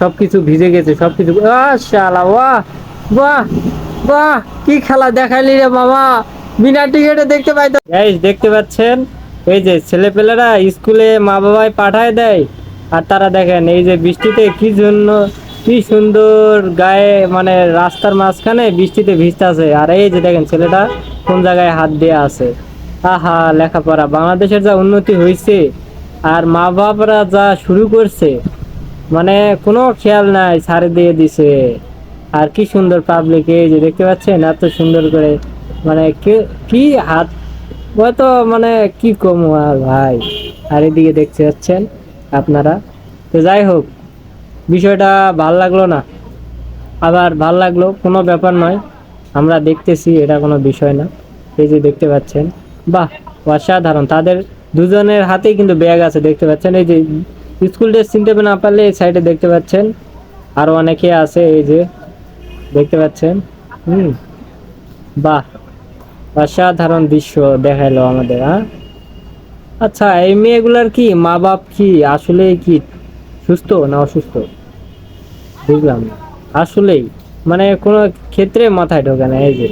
সবকিছু ভিজে গেছে, সবকিছু শালা, বাহ বাহ বাহ, কি খেলা দেখাইলি রে মামা? বিনা টিকেটে দেখতে পাই তো গাইস দেখতে পাচ্ছেন? এই যে ছেলেপেলেরা স্কুলে মা বাবাই পাঠায় দেয়, আর তারা দেখেন, এই যে বৃষ্টিতে কি জন্য কি সুন্দর গায়ে মানে রাস্তার মাঝখানে বৃষ্টিতে ভিজতেছে আর এই যে দেখেন ছেলেটা কোন জায়গায় হাত দিয়ে আছে। আহা, লেখাপড়া। বাংলাদেশের যা উন্নতি হয়েছে আর মা বাবারা যা শুরু করছে মানে কোনো খেয়াল নাই, ছাড়ে দিয়ে দিছে। আর কি সুন্দর পাবলিক এই যে দেখতে পাচ্ছেন, এত সুন্দর করে। মানে কি হাত হয়তো মানে কি কম আর ভাই। আর এদিকে দেখতে পাচ্ছেন আপনারা। তো যাই হোক, বিষয়টা ভালো লাগল না। আবার ভালো লাগল, কোনো ব্যাপার নয়। আমরা দেখতেছি, এটা কোনো বিষয় না। এই যে দেখতে পাচ্ছেন, বাহ, অসাধারণ। তাদের দুজনের হাতেই কিন্তু ব্যাগ আছে, দেখতে পাচ্ছেন। এই যে স্কুল ড্রেস চিনতে না পারলে এই সাইডে দেখতে পাচ্ছেন। আরও অনেকে আছে এই যে, দেখতে পাচ্ছেন? হুম। বাহ, অসাধারণ দৃশ্য দেখাইলো আমাদের হ্যাঁ? আচ্ছা এই মেয়েগুলার কি মা বাপ কি আসলে কি সুস্থ না অসুস্থ? বুঝলাম না। আসলেই মানে কোনো ক্ষেত্রে মাথায় ঢোকে না, এই যে।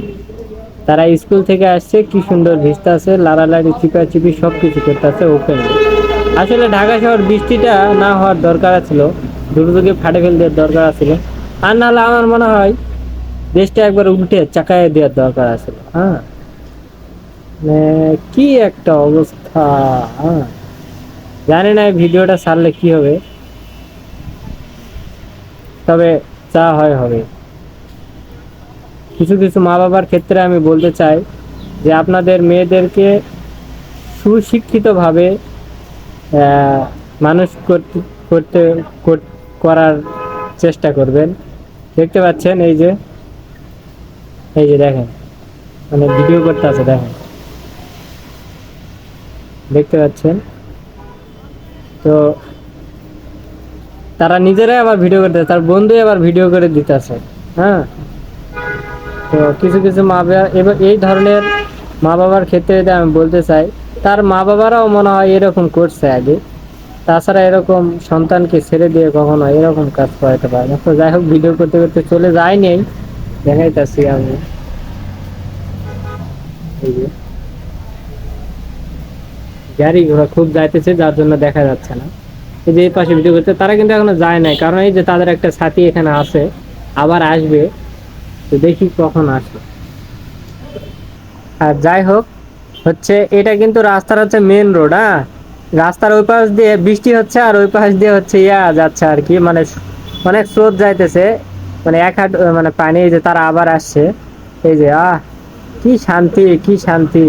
তারা স্কুল থেকে আসছে, কি সুন্দর ভিজতে আছে লাড়ালাড়ি, চিপাচিপি সব কিছু করতে আছে ওপেন। আসলে ঢাকা শহর বৃষ্টিটা না হওয়ার দরকার ছিল। দুর্যোগে ফাটে ফেল দেওয়ার দরকার ছিল। আর নাহলে আমার মনে হয় দেশটা একবার উল্টে চাকায় দেওয়ার দরকার আছে। হ্যাঁ? মানে কি একটা অবস্থা হ্যাঁ? জানি না ভিডিওটা ছাড়লে কি হবে। তবে যা হয় হবে। কিছু কিছু মা বাবার ক্ষেত্রে আমি বলতে চাই যে আপনাদের মেয়েদেরকে সুশিক্ষিতভাবে মানুষ করতে করার চেষ্টা করবেন। দেখতে পাচ্ছেন এই যে এই যে দেখেন মানে ভিডিও করতে আছে, দেখেন। দেখতে পাচ্ছেন? তো তারা নিজেরাই আবার ভিডিও করতে তার বন্ধুই আবার ভিডিও করে দিতেছে হ্যাঁ? তো কিছু কিছু মা বাবা এবার এই ধরনের মা বাবার ক্ষেত্রে আমি বলতে চাই তার মা বাবারাও মনে হয় এরকম করছে আগে। তাছাড়া এরকম সন্তানকে ছেড়ে দিয়ে কখনো এরকম কাজ করাতে পারে না। তো যাই হোক ভিডিও করতে করতে চলে যায় নেই দেখাইতেছি আমি। গাড়ি ঘোড়া খুব যাইতেছে, যার জন্য দেখা যাচ্ছে না। এই যে এই পাশে ভিডিও করতে, তারা কিন্তু এখনও যায় নাই। কারণ এই যে তাদের একটা সাথী এখানে আছে, আবার আসবে। তো দেখি কখন আসে। আর যাই হোক হচ্ছে এটা কিন্তু রাস্তার হচ্ছে মেন রোড হ্যাঁ রাস্তার ওই পাশ দিয়ে বৃষ্টি হচ্ছে আর ওই পাশ দিয়ে হচ্ছে ইয়া যাচ্ছে আর কি মানে অনেক স্রোত যাইতেছে মানে এক হাট মানে পানি যে তারা আবার আসছে, এই যে, আহ, কি শান্তি কি শান্তি।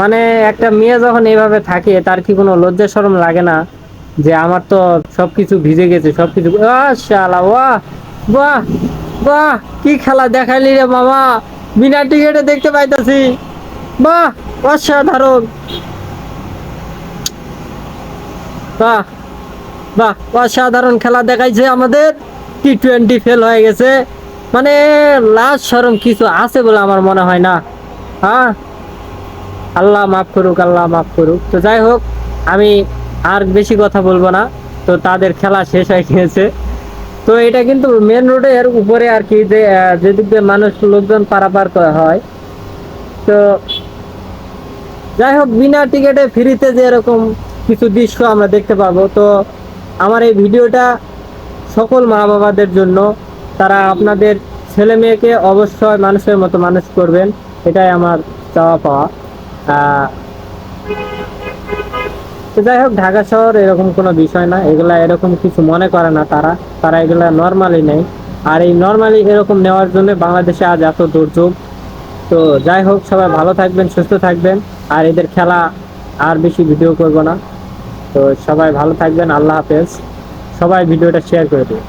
মানে একটা মেয়ে যখন এইভাবে থাকে, তার কি কোনো লজ্জা শরম লাগে না? যে আমার তো সবকিছু ভিজে গেছে, সবকিছু শালা বাহ বাহ বাহ, কি খেলা দেখাইলি রে মামা, বিনা টিকেটে দেখতে পাইতাছি। বাহ অসাধারণ। বাহ বাহ, অসাধারণ খেলা দেখাইছে আমাদের। টি টোয়েন্টি ফেল হয়ে গেছে। মানে লাস্ট সরম কিছু আছে বলে আমার মনে হয় না। হ্যাঁ? আল্লাহ মাফ করুক, আল্লাহ মাফ করুক। তো যাই হোক, আমি আর বেশি কথা বলব না। তো তাদের খেলা শেষ হয়ে গিয়েছে। তো এটা কিন্তু মেন রোডের উপরে আর কি যে যেদিক দিয়ে মানুষ, লোকজন পারাপার হয়। তো যাই হোক বিনা টিকিটে ফ্রিতে যে এরকম কিছু দৃশ্য আমরা দেখতে পাবো, তো আমার এই ভিডিওটা সকল মা বাবাদের জন্য, তারা আপনাদের ছেলে মেয়েকে অবশ্যই মানুষের মতো মানুষ করবেন, এটাই আমার চাওয়া পাওয়া। যাই হোক ঢাকা শহর এরকম কোনো বিষয় না, এগুলা এরকম কিছু মনে করে না তারা তারা এগুলা নর্মালি নেই আর এই নর্মালি এরকম নেওয়ার জন্য বাংলাদেশে আজ এত দুর্যোগ, তো যাই হোক সবাই ভালো থাকবেন, সুস্থ থাকবেন। আর এদের খেলা আর বেশি ভিডিও করব না। তো সবাই ভালো থাকবেন, আল্লাহ হাফেজ। সবাই ভিডিওটা শেয়ার করে দিন।